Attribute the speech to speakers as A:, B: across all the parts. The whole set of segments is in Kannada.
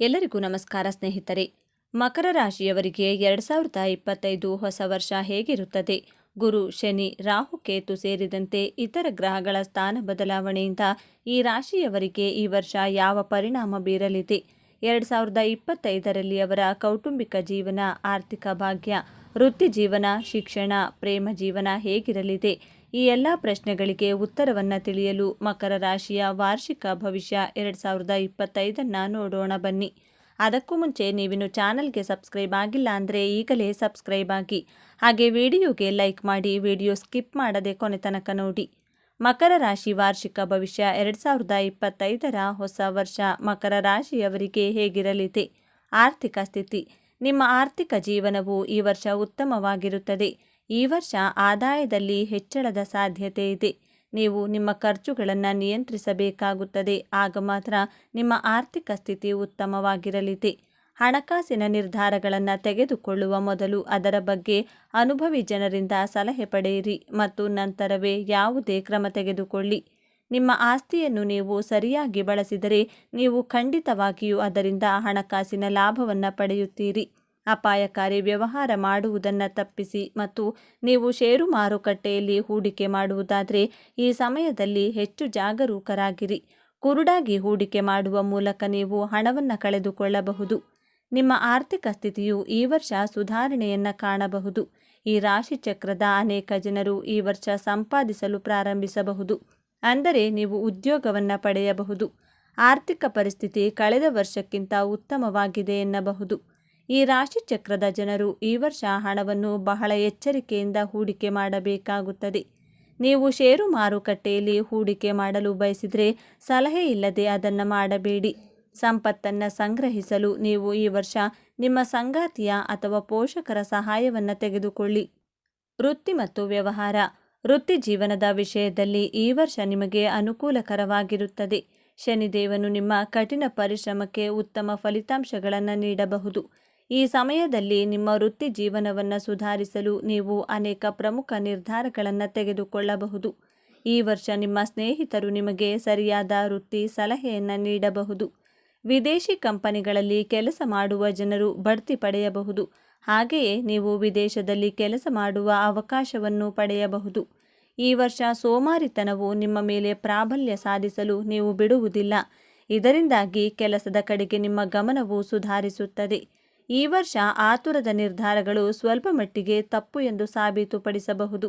A: ಎಲ್ಲರಿಗೂ ನಮಸ್ಕಾರ ಸ್ನೇಹಿತರೆ. ಮಕರ ರಾಶಿಯವರಿಗೆ ಎರಡು ಸಾವಿರದ ಇಪ್ಪತ್ತೈದು ಹೊಸ ವರ್ಷ ಹೇಗಿರುತ್ತದೆ? ಗುರು, ಶನಿ, ರಾಹು, ಕೇತು ಸೇರಿದಂತೆ ಇತರ ಗ್ರಹಗಳ ಸ್ಥಾನ ಬದಲಾವಣೆಯಿಂದ ಈ ರಾಶಿಯವರಿಗೆ ಈ ವರ್ಷ ಯಾವ ಪರಿಣಾಮ ಬೀರಲಿದೆ? ಎರಡು ಸಾವಿರದ ಇಪ್ಪತ್ತೈದರಲ್ಲಿ ಅವರ ಕೌಟುಂಬಿಕ ಜೀವನ, ಆರ್ಥಿಕ ಭಾಗ್ಯ, ವೃತ್ತಿ ಜೀವನ, ಶಿಕ್ಷಣ, ಪ್ರೇಮ ಜೀವನ ಹೇಗಿರಲಿದೆ? ಈ ಎಲ್ಲ ಪ್ರಶ್ನೆಗಳಿಗೆ ಉತ್ತರವನ್ನು ತಿಳಿಯಲು ಮಕರ ರಾಶಿಯ ವಾರ್ಷಿಕ ಭವಿಷ್ಯ ಎರಡು ಸಾವಿರದ ಇಪ್ಪತ್ತೈದನ್ನು ನೋಡೋಣ ಬನ್ನಿ. ಅದಕ್ಕೂ ಮುಂಚೆ ನೀವಿನ್ನು ಚಾನಲ್ಗೆ ಸಬ್ಸ್ಕ್ರೈಬ್ ಆಗಿಲ್ಲ ಅಂದರೆ ಈಗಲೇ ಸಬ್ಸ್ಕ್ರೈಬ್ ಆಗಿ. ಹಾಗೆ ವಿಡಿಯೋಗೆ ಲೈಕ್ ಮಾಡಿ ವಿಡಿಯೋ ಸ್ಕಿಪ್ ಮಾಡದೆ ಕೊನೆ ತನಕ ನೋಡಿ. ಮಕರ ರಾಶಿ ವಾರ್ಷಿಕ ಭವಿಷ್ಯ ಎರಡು ಸಾವಿರದ ಇಪ್ಪತ್ತೈದರ ಹೊಸ ವರ್ಷ ಮಕರ ರಾಶಿಯವರಿಗೆ ಹೇಗಿರಲಿದೆ? ಆರ್ಥಿಕ ಸ್ಥಿತಿ. ನಿಮ್ಮ ಆರ್ಥಿಕ ಜೀವನವು ಈ ವರ್ಷ ಉತ್ತಮವಾಗಿರುತ್ತದೆ. ಈ ವರ್ಷ ಆದಾಯದಲ್ಲಿ ಹೆಚ್ಚಳದ ಸಾಧ್ಯತೆ ಇದೆ. ನೀವು ನಿಮ್ಮ ಖರ್ಚುಗಳನ್ನು ನಿಯಂತ್ರಿಸಬೇಕಾಗುತ್ತದೆ. ಆಗ ಮಾತ್ರ ನಿಮ್ಮ ಆರ್ಥಿಕ ಸ್ಥಿತಿ ಉತ್ತಮವಾಗಿರಲಿದೆ. ಹಣಕಾಸಿನ ನಿರ್ಧಾರಗಳನ್ನು ತೆಗೆದುಕೊಳ್ಳುವ ಮೊದಲು ಅದರ ಬಗ್ಗೆ ಅನುಭವಿ ಜನರಿಂದ ಸಲಹೆ ಪಡೆಯಿರಿ ಮತ್ತು ನಂತರವೇ ಯಾವುದೇ ಕ್ರಮ ತೆಗೆದುಕೊಳ್ಳಿ. ನಿಮ್ಮ ಆಸ್ತಿಯನ್ನು ನೀವು ಸರಿಯಾಗಿ ಬಳಸಿದರೆ ನೀವು ಖಂಡಿತವಾಗಿಯೂ ಅದರಿಂದ ಹಣಕಾಸಿನ ಲಾಭವನ್ನು ಪಡೆಯುತ್ತೀರಿ. ಅಪಾಯಕಾರಿ ವ್ಯವಹಾರ ಮಾಡುವುದನ್ನು ತಪ್ಪಿಸಿ ಮತ್ತು ನೀವು ಷೇರು ಮಾರುಕಟ್ಟೆಯಲ್ಲಿ ಹೂಡಿಕೆ ಮಾಡುವುದಾದರೆ ಈ ಸಮಯದಲ್ಲಿ ಹೆಚ್ಚು ಜಾಗರೂಕರಾಗಿರಿ. ಕುರುಡಾಗಿ ಹೂಡಿಕೆ ಮಾಡುವ ಮೂಲಕ ನೀವು ಹಣವನ್ನು ಕಳೆದುಕೊಳ್ಳಬಹುದು. ನಿಮ್ಮ ಆರ್ಥಿಕ ಸ್ಥಿತಿಯು ಈ ವರ್ಷ ಸುಧಾರಣೆಯನ್ನು ಕಾಣಬಹುದು. ಈ ರಾಶಿ ಚಕ್ರದ ಅನೇಕ ಜನರು ಈ ವರ್ಷ ಸಂಪಾದಿಸಲು ಪ್ರಾರಂಭಿಸಬಹುದು. ಅಂದರೆ ನೀವು ಉದ್ಯೋಗವನ್ನು ಪಡೆಯಬಹುದು. ಆರ್ಥಿಕ ಪರಿಸ್ಥಿತಿ ಕಳೆದ ವರ್ಷಕ್ಕಿಂತ ಉತ್ತಮವಾಗಿದೆ ಎನ್ನಬಹುದು. ಈ ರಾಶಿ ಚಕ್ರದ ಜನರು ಈ ವರ್ಷ ಹಣವನ್ನು ಬಹಳ ಎಚ್ಚರಿಕೆಯಿಂದ ಹೂಡಿಕೆ ಮಾಡಬೇಕಾಗುತ್ತದೆ. ನೀವು ಷೇರು ಮಾರುಕಟ್ಟೆಯಲ್ಲಿ ಹೂಡಿಕೆ ಮಾಡಲು ಬಯಸಿದರೆ ಸಲಹೆ ಇಲ್ಲದೆ ಅದನ್ನು ಮಾಡಬೇಡಿ. ಸಂಪತ್ತನ್ನು ಸಂಗ್ರಹಿಸಲು ನೀವು ಈ ವರ್ಷ ನಿಮ್ಮ ಸಂಗಾತಿಯ ಅಥವಾ ಪೋಷಕರ ಸಹಾಯವನ್ನು ತೆಗೆದುಕೊಳ್ಳಿ. ವೃತ್ತಿ ಮತ್ತು ವ್ಯವಹಾರ. ವೃತ್ತಿ ಜೀವನದ ವಿಷಯದಲ್ಲಿ ಈ ವರ್ಷ ನಿಮಗೆ ಅನುಕೂಲಕರವಾಗಿರುತ್ತದೆ. ಶನಿದೇವನು ನಿಮ್ಮ ಕಠಿಣ ಪರಿಶ್ರಮಕ್ಕೆ ಉತ್ತಮ ಫಲಿತಾಂಶಗಳನ್ನು ನೀಡಬಹುದು. ಈ ಸಮಯದಲ್ಲಿ ನಿಮ್ಮ ವೃತ್ತಿ ಜೀವನವನ್ನು ಸುಧಾರಿಸಲು ನೀವು ಅನೇಕ ಪ್ರಮುಖ ನಿರ್ಧಾರಗಳನ್ನು ತೆಗೆದುಕೊಳ್ಳಬಹುದು. ಈ ವರ್ಷ ನಿಮ್ಮ ಸ್ನೇಹಿತರು ನಿಮಗೆ ಸರಿಯಾದ ವೃತ್ತಿ ಸಲಹೆಯನ್ನು ನೀಡಬಹುದು. ವಿದೇಶಿ ಕಂಪನಿಗಳಲ್ಲಿ ಕೆಲಸ ಮಾಡುವ ಜನರು ಬಡ್ತಿ ಪಡೆಯಬಹುದು. ಹಾಗೆಯೇ ನೀವು ವಿದೇಶದಲ್ಲಿ ಕೆಲಸ ಮಾಡುವ ಅವಕಾಶವನ್ನು ಪಡೆಯಬಹುದು. ಈ ವರ್ಷ ಸೋಮಾರಿತನವು ನಿಮ್ಮ ಮೇಲೆ ಪ್ರಾಬಲ್ಯ ಸಾಧಿಸಲು ನೀವು ಬಿಡುವುದಿಲ್ಲ. ಇದರಿಂದಾಗಿ ಕೆಲಸದ ಕಡೆಗೆ ನಿಮ್ಮ ಗಮನವು ಸುಧಾರಿಸುತ್ತದೆ. ಈ ವರ್ಷ ಆತುರದ ನಿರ್ಧಾರಗಳು ಸ್ವಲ್ಪ ಮಟ್ಟಿಗೆ ತಪ್ಪು ಎಂದು ಸಾಬೀತುಪಡಿಸಬಹುದು.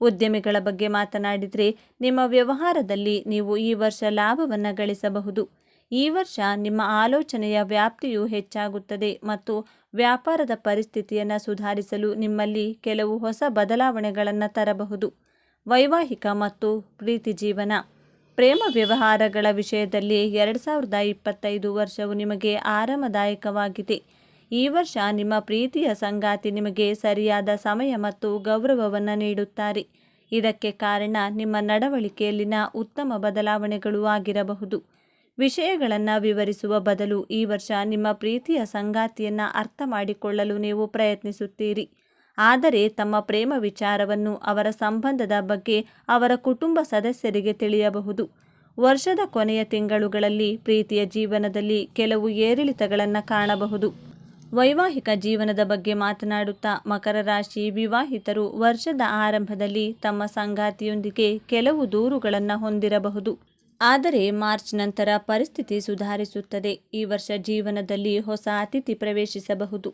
A: ಉದ್ಯಮಿಗಳ ಬಗ್ಗೆ ಮಾತನಾಡಿದರೆ ನಿಮ್ಮ ವ್ಯವಹಾರದಲ್ಲಿ ನೀವು ಈ ವರ್ಷ ಲಾಭವನ್ನು ಗಳಿಸಬಹುದು. ಈ ವರ್ಷ ನಿಮ್ಮ ಆಲೋಚನೆಯ ವ್ಯಾಪ್ತಿಯು ಹೆಚ್ಚಾಗುತ್ತದೆ ಮತ್ತು ವ್ಯಾಪಾರದ ಪರಿಸ್ಥಿತಿಯನ್ನು ಸುಧಾರಿಸಲು ನಿಮ್ಮಲ್ಲಿ ಕೆಲವು ಹೊಸ ಬದಲಾವಣೆಗಳನ್ನು ತರಬಹುದು. ವೈವಾಹಿಕ ಮತ್ತು ಪ್ರೀತಿ ಜೀವನ. ಪ್ರೇಮ ವ್ಯವಹಾರಗಳ ವಿಷಯದಲ್ಲಿ ಎರಡು ಸಾವಿರದ ಇಪ್ಪತ್ತೈದು ವರ್ಷವು ನಿಮಗೆ ಆರಾಮದಾಯಕವಾಗಿದೆ. ಈ ವರ್ಷ ನಿಮ್ಮ ಪ್ರೀತಿಯ ಸಂಗಾತಿ ನಿಮಗೆ ಸರಿಯಾದ ಸಮಯ ಮತ್ತು ಗೌರವವನ್ನು ನೀಡುತ್ತಾರೆ. ಇದಕ್ಕೆ ಕಾರಣ ನಿಮ್ಮ ನಡವಳಿಕೆಯಲ್ಲಿನ ಉತ್ತಮ ಬದಲಾವಣೆಗಳು ಆಗಿರಬಹುದು. ವಿಷಯಗಳನ್ನು ವಿವರಿಸುವ ಬದಲು ಈ ವರ್ಷ ನಿಮ್ಮ ಪ್ರೀತಿಯ ಸಂಗಾತಿಯನ್ನು ಅರ್ಥ ಮಾಡಿಕೊಳ್ಳಲು ನೀವು ಪ್ರಯತ್ನಿಸುತ್ತೀರಿ. ಆದರೆ ತಮ್ಮ ಪ್ರೇಮ ವಿಚಾರವನ್ನು ಅವರ ಸಂಬಂಧದ ಬಗ್ಗೆ ಅವರ ಕುಟುಂಬ ಸದಸ್ಯರಿಗೆ ತಿಳಿಯಬಹುದು. ವರ್ಷದ ಕೊನೆಯ ತಿಂಗಳುಗಳಲ್ಲಿ ಪ್ರೀತಿಯ ಜೀವನದಲ್ಲಿ ಕೆಲವು ಏರಿಳಿತಗಳನ್ನು ಕಾಣಬಹುದು. ವೈವಾಹಿಕ ಜೀವನದ ಬಗ್ಗೆ ಮಾತನಾಡುತ್ತಾ ಮಕರ ರಾಶಿ ವಿವಾಹಿತರು ವರ್ಷದ ಆರಂಭದಲ್ಲಿ ತಮ್ಮ ಸಂಗಾತಿಯೊಂದಿಗೆ ಕೆಲವು ದೂರುಗಳನ್ನು ಹೊಂದಿರಬಹುದು. ಆದರೆ ಮಾರ್ಚ್ ನಂತರ ಪರಿಸ್ಥಿತಿ ಸುಧಾರಿಸುತ್ತದೆ. ಈ ವರ್ಷ ಜೀವನದಲ್ಲಿ ಹೊಸ ಅತಿಥಿ ಪ್ರವೇಶಿಸಬಹುದು.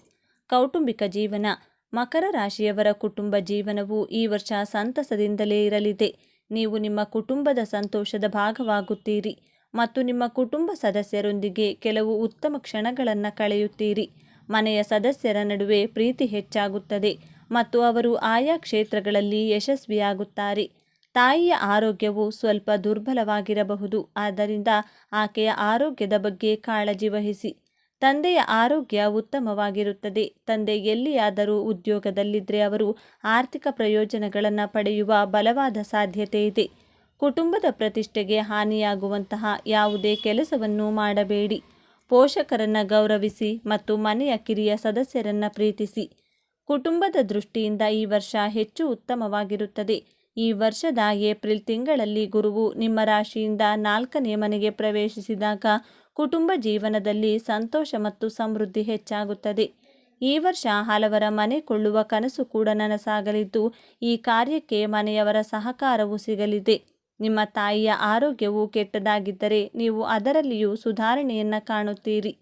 A: ಕೌಟುಂಬಿಕ ಜೀವನ, ಮಕರ ರಾಶಿಯವರ ಕುಟುಂಬ ಜೀವನವು ಈ ವರ್ಷ ಸಂತಸದಿಂದಲೇ ಇರಲಿದೆ. ನೀವು ನಿಮ್ಮ ಕುಟುಂಬದ ಸಂತೋಷದ ಭಾಗವಾಗುತ್ತೀರಿ ಮತ್ತು ನಿಮ್ಮ ಕುಟುಂಬ ಸದಸ್ಯರೊಂದಿಗೆ ಕೆಲವು ಉತ್ತಮ ಕ್ಷಣಗಳನ್ನು ಕಳೆಯುತ್ತೀರಿ. ಮನೆಯ ಸದಸ್ಯರ ನಡುವೆ ಪ್ರೀತಿ ಹೆಚ್ಚಾಗುತ್ತದೆ ಮತ್ತು ಅವರು ಆಯಾ ಕ್ಷೇತ್ರಗಳಲ್ಲಿ ಯಶಸ್ವಿಯಾಗುತ್ತಾರೆ. ತಾಯಿಯ ಆರೋಗ್ಯವು ಸ್ವಲ್ಪ ದುರ್ಬಲವಾಗಿರಬಹುದು, ಆದ್ದರಿಂದ ಆಕೆಯ ಆರೋಗ್ಯದ ಬಗ್ಗೆ ಕಾಳಜಿ ವಹಿಸಿ. ತಂದೆಯ ಆರೋಗ್ಯ ಉತ್ತಮವಾಗಿರುತ್ತದೆ. ತಂದೆ ಎಲ್ಲಿಯಾದರೂ ಉದ್ಯೋಗದಲ್ಲಿದ್ದರೆ ಅವರು ಆರ್ಥಿಕ ಪ್ರಯೋಜನಗಳನ್ನು ಪಡೆಯುವ ಬಲವಾದ ಸಾಧ್ಯತೆ ಇದೆ. ಕುಟುಂಬದ ಪ್ರತಿಷ್ಠೆಗೆ ಹಾನಿಯಾಗುವಂತಹ ಯಾವುದೇ ಕೆಲಸವನ್ನು ಮಾಡಬೇಡಿ. ಪೋಷಕರನ್ನು ಗೌರವಿಸಿ ಮತ್ತು ಮನೆಯ ಕಿರಿಯ ಸದಸ್ಯರನ್ನು ಪ್ರೀತಿಸಿ. ಕುಟುಂಬದ ದೃಷ್ಟಿಯಿಂದ ಈ ವರ್ಷ ಹೆಚ್ಚು ಉತ್ತಮವಾಗಿರುತ್ತದೆ. ಈ ವರ್ಷದ ಏಪ್ರಿಲ್ ತಿಂಗಳಲ್ಲಿ ಗುರುವು ನಿಮ್ಮ ರಾಶಿಯಿಂದ ನಾಲ್ಕನೇ ಮನೆಗೆ ಪ್ರವೇಶಿಸಿದಾಗ ಕುಟುಂಬ ಜೀವನದಲ್ಲಿ ಸಂತೋಷ ಮತ್ತು ಸಮೃದ್ಧಿ ಹೆಚ್ಚಾಗುತ್ತದೆ. ಈ ವರ್ಷ ಹಲವರ ಮನೆ ಕೊಳ್ಳುವ ಕನಸು ಕೂಡ ನನಸಾಗಲಿದ್ದು, ಈ ಕಾರ್ಯಕ್ಕೆ ಮನೆಯವರ ಸಹಕಾರವೂ ಸಿಗಲಿದೆ. ನಿಮ್ಮ ತಾಯಿಯ ಆರೋಗ್ಯವು ಕೆಟ್ಟದಾಗಿದ್ದರೆ ನೀವು ಅದರಲ್ಲಿಯೂ ಸುಧಾರಣೆಯನ್ನು ಕಾಣುತ್ತೀರಿ.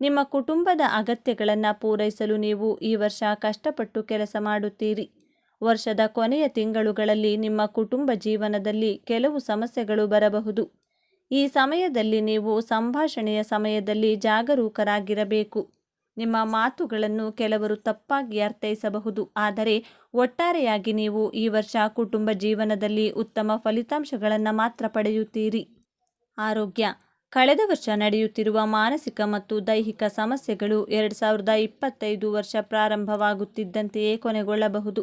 A: ನಿಮ್ಮ ಕುಟುಂಬದ ಅಗತ್ಯಗಳನ್ನು ಪೂರೈಸಲು ನೀವು ಈ ವರ್ಷ ಕಷ್ಟಪಟ್ಟು ಕೆಲಸ ಮಾಡುತ್ತೀರಿ. ವರ್ಷದ ಕೊನೆಯ ತಿಂಗಳುಗಳಲ್ಲಿ ನಿಮ್ಮ ಕುಟುಂಬ ಜೀವನದಲ್ಲಿ ಕೆಲವು ಸಮಸ್ಯೆಗಳು ಬರಬಹುದು. ಈ ಸಮಯದಲ್ಲಿ ನೀವು ಸಂಭಾಷಣೆಯ ಸಮಯದಲ್ಲಿ ಜಾಗರೂಕರಾಗಿರಬೇಕು. ನಿಮ್ಮ ಮಾತುಗಳನ್ನು ಕೆಲವರು ತಪ್ಪಾಗಿ ಅರ್ಥೈಸಬಹುದು. ಆದರೆ ಒಟ್ಟಾರೆಯಾಗಿ ನೀವು ಈ ವರ್ಷ ಕುಟುಂಬ ಜೀವನದಲ್ಲಿ ಉತ್ತಮ ಫಲಿತಾಂಶಗಳನ್ನು ಮಾತ್ರ ಪಡೆಯುತ್ತೀರಿ. ಆರೋಗ್ಯ. ಕಳೆದ ವರ್ಷ ನಡೆಯುತ್ತಿರುವ ಮಾನಸಿಕ ಮತ್ತು ದೈಹಿಕ ಸಮಸ್ಯೆಗಳು ಎರಡು ಸಾವಿರದ ಇಪ್ಪತ್ತೈದು ವರ್ಷ ಪ್ರಾರಂಭವಾಗುತ್ತಿದ್ದಂತೆಯೇ ಕೊನೆಗೊಳ್ಳಬಹುದು.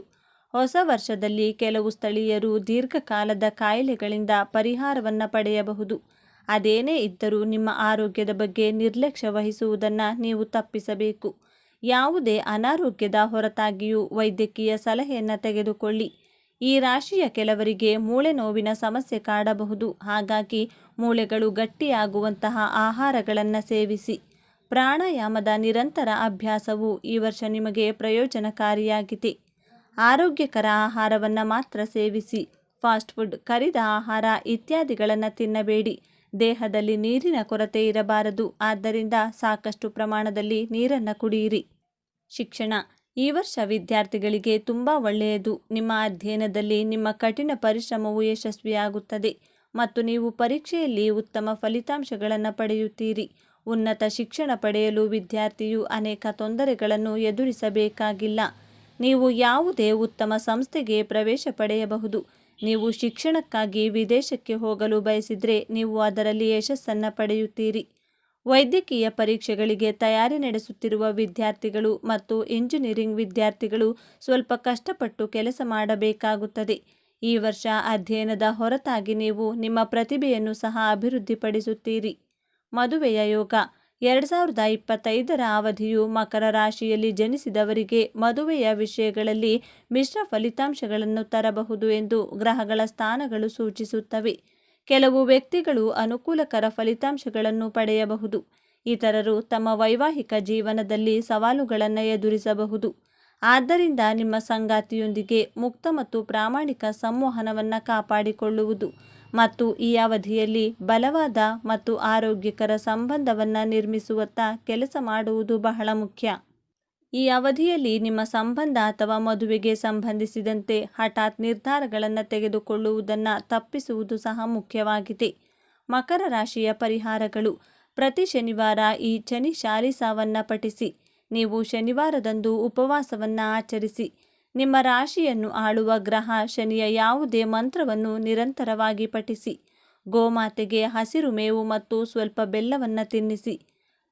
A: ಹೊಸ ವರ್ಷದಲ್ಲಿ ಕೆಲವು ಸ್ಥಳೀಯರು ದೀರ್ಘಕಾಲದ ಕಾಯಿಲೆಗಳಿಂದ ಪರಿಹಾರವನ್ನು ಪಡೆಯಬಹುದು. ಅದೇನೇ ಇದ್ದರೂ ನಿಮ್ಮ ಆರೋಗ್ಯದ ಬಗ್ಗೆ ನಿರ್ಲಕ್ಷ್ಯ ವಹಿಸುವುದನ್ನು ನೀವು ತಪ್ಪಿಸಬೇಕು. ಯಾವುದೇ ಅನಾರೋಗ್ಯದ ಹೊರತಾಗಿಯೂ ವೈದ್ಯಕೀಯ ಸಲಹೆಯನ್ನು ತೆಗೆದುಕೊಳ್ಳಿ. ಈ ರಾಶಿಯ ಕೆಲವರಿಗೆ ಮೂಳೆ ನೋವಿನ ಸಮಸ್ಯೆ ಕಾಡಬಹುದು. ಹಾಗಾಗಿ ಮೂಳೆಗಳು ಗಟ್ಟಿಯಾಗುವಂತಹ ಆಹಾರಗಳನ್ನು ಸೇವಿಸಿ. ಪ್ರಾಣಾಯಾಮದ ನಿರಂತರ ಅಭ್ಯಾಸವು ಈ ವರ್ಷ ನಿಮಗೆ ಪ್ರಯೋಜನಕಾರಿಯಾಗಿದೆ. ಆರೋಗ್ಯಕರ ಆಹಾರವನ್ನು ಮಾತ್ರ ಸೇವಿಸಿ. ಫಾಸ್ಟ್ ಫುಡ್, ಕರಿದ ಆಹಾರ ಇತ್ಯಾದಿಗಳನ್ನು ತಿನ್ನಬೇಡಿ. ದೇಹದಲ್ಲಿ ನೀರಿನ ಕೊರತೆ ಇರಬಾರದು. ಆದ್ದರಿಂದ ಸಾಕಷ್ಟು ಪ್ರಮಾಣದಲ್ಲಿ ನೀರನ್ನು ಕುಡಿಯಿರಿ. ಶಿಕ್ಷಣ. ಈ ವರ್ಷ ವಿದ್ಯಾರ್ಥಿಗಳಿಗೆ ತುಂಬ ಒಳ್ಳೆಯದು. ನಿಮ್ಮ ಅಧ್ಯಯನದಲ್ಲಿ ನಿಮ್ಮ ಕಠಿಣ ಪರಿಶ್ರಮವು ಯಶಸ್ವಿಯಾಗುತ್ತದೆ ಮತ್ತು ನೀವು ಪರೀಕ್ಷೆಯಲ್ಲಿ ಉತ್ತಮ ಫಲಿತಾಂಶಗಳನ್ನು ಪಡೆಯುತ್ತೀರಿ. ಉನ್ನತ ಶಿಕ್ಷಣ ಪಡೆಯಲು ವಿದ್ಯಾರ್ಥಿಯು ಅನೇಕ ತೊಂದರೆಗಳನ್ನು ಎದುರಿಸಬೇಕಾಗಿಲ್ಲ. ನೀವು ಯಾವುದೇ ಉತ್ತಮ ಸಂಸ್ಥೆಗೆ ಪ್ರವೇಶ ಪಡೆಯಬಹುದು. ನೀವು ಶಿಕ್ಷಣಕ್ಕಾಗಿ ವಿದೇಶಕ್ಕೆ ಹೋಗಲು ಬಯಸಿದರೆ ನೀವು ಅದರಲ್ಲಿ ಯಶಸ್ಸನ್ನು ಪಡೆಯುತ್ತೀರಿ. ವೈದ್ಯಕೀಯ ಪರೀಕ್ಷೆಗಳಿಗೆ ತಯಾರಿ ನಡೆಸುತ್ತಿರುವ ವಿದ್ಯಾರ್ಥಿಗಳು ಮತ್ತು ಇಂಜಿನಿಯರಿಂಗ್ ವಿದ್ಯಾರ್ಥಿಗಳು ಸ್ವಲ್ಪ ಕಷ್ಟಪಟ್ಟು ಕೆಲಸ ಮಾಡಬೇಕಾಗುತ್ತದೆ. ಈ ವರ್ಷ ಅಧ್ಯಯನದ ಹೊರತಾಗಿ ನೀವು ನಿಮ್ಮ ಪ್ರತಿಭೆಯನ್ನು ಸಹ ಅಭಿವೃದ್ಧಿಪಡಿಸುತ್ತೀರಿ. ಮದುವೆಯ ಯೋಗ. ಎರಡು ಸಾವಿರದ ಇಪ್ಪತ್ತೈದರ ಅವಧಿಯು ಮಕರ ರಾಶಿಯಲ್ಲಿ ಜನಿಸಿದವರಿಗೆ ಮದುವೆಯ ವಿಷಯಗಳಲ್ಲಿ ಮಿಶ್ರ ಫಲಿತಾಂಶಗಳನ್ನು ತರಬಹುದು ಎಂದು ಗ್ರಹಗಳ ಸ್ಥಾನಗಳು ಸೂಚಿಸುತ್ತವೆ. ಕೆಲವು ವ್ಯಕ್ತಿಗಳು ಅನುಕೂಲಕರ ಫಲಿತಾಂಶಗಳನ್ನು ಪಡೆಯಬಹುದು. ಇತರರು ತಮ್ಮ ವೈವಾಹಿಕ ಜೀವನದಲ್ಲಿ ಸವಾಲುಗಳನ್ನು ಎದುರಿಸಬಹುದು. ಆದ್ದರಿಂದ ನಿಮ್ಮ ಸಂಗಾತಿಯೊಂದಿಗೆ ಮುಕ್ತ ಮತ್ತು ಪ್ರಾಮಾಣಿಕ ಸಂವಹನವನ್ನು ಕಾಪಾಡಿಕೊಳ್ಳುವುದು ಮತ್ತು ಈ ಅವಧಿಯಲ್ಲಿ ಬಲವಾದ ಮತ್ತು ಆರೋಗ್ಯಕರ ಸಂಬಂಧವನ್ನು ನಿರ್ಮಿಸುವತ್ತ ಕೆಲಸ ಮಾಡುವುದು ಬಹಳ ಮುಖ್ಯ. ಈ ಅವಧಿಯಲ್ಲಿ ನಿಮ್ಮ ಸಂಬಂಧ ಅಥವಾ ಮದುವೆಗೆ ಸಂಬಂಧಿಸಿದಂತೆ ಹಠಾತ್ ನಿರ್ಧಾರಗಳನ್ನು ತೆಗೆದುಕೊಳ್ಳುವುದನ್ನು ತಪ್ಪಿಸುವುದು ಸಹ ಮುಖ್ಯವಾಗಿದೆ. ಮಕರ ರಾಶಿಯ ಪರಿಹಾರಗಳು. ಪ್ರತಿ ಶನಿವಾರ ಈ ಚನಿ ಶಾಲಿಸಾವನ್ನು ಪಠಿಸಿ, ನೀವು ಶನಿವಾರದಂದು ಉಪವಾಸವನ್ನು ಆಚರಿಸಿ ನಿಮ್ಮ ರಾಶಿಯನ್ನು ಆಳುವ ಗ್ರಹ ಶನಿಯ ಯಾವುದೇ ಮಂತ್ರವನ್ನು ನಿರಂತರವಾಗಿ ಪಠಿಸಿ. ಗೋಮಾತೆಗೆ ಹಸಿರು ಮೇವು ಮತ್ತು ಸ್ವಲ್ಪ ಬೆಲ್ಲವನ್ನು ತಿನ್ನಿಸಿ.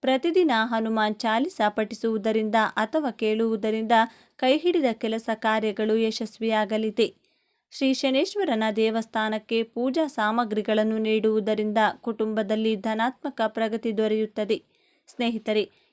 A: ಪ್ರತಿದಿನ ಹನುಮಾನ್ ಚಾಲಿಸ ಪಠಿಸುವುದರಿಂದ ಅಥವಾ ಕೇಳುವುದರಿಂದ ಕೈಹಿಡಿದ ಕೆಲಸ ಕಾರ್ಯಗಳು ಯಶಸ್ವಿಯಾಗಲಿದೆ. ಶ್ರೀ ಶನೇಶ್ವರನ ದೇವಸ್ಥಾನಕ್ಕೆ ಪೂಜಾ ಸಾಮಗ್ರಿಗಳನ್ನು ನೀಡುವುದರಿಂದ ಕುಟುಂಬದಲ್ಲಿ ಧನಾತ್ಮಕ ಪ್ರಗತಿ ದೊರೆಯುತ್ತದೆ. ಸ್ನೇಹಿತರೆ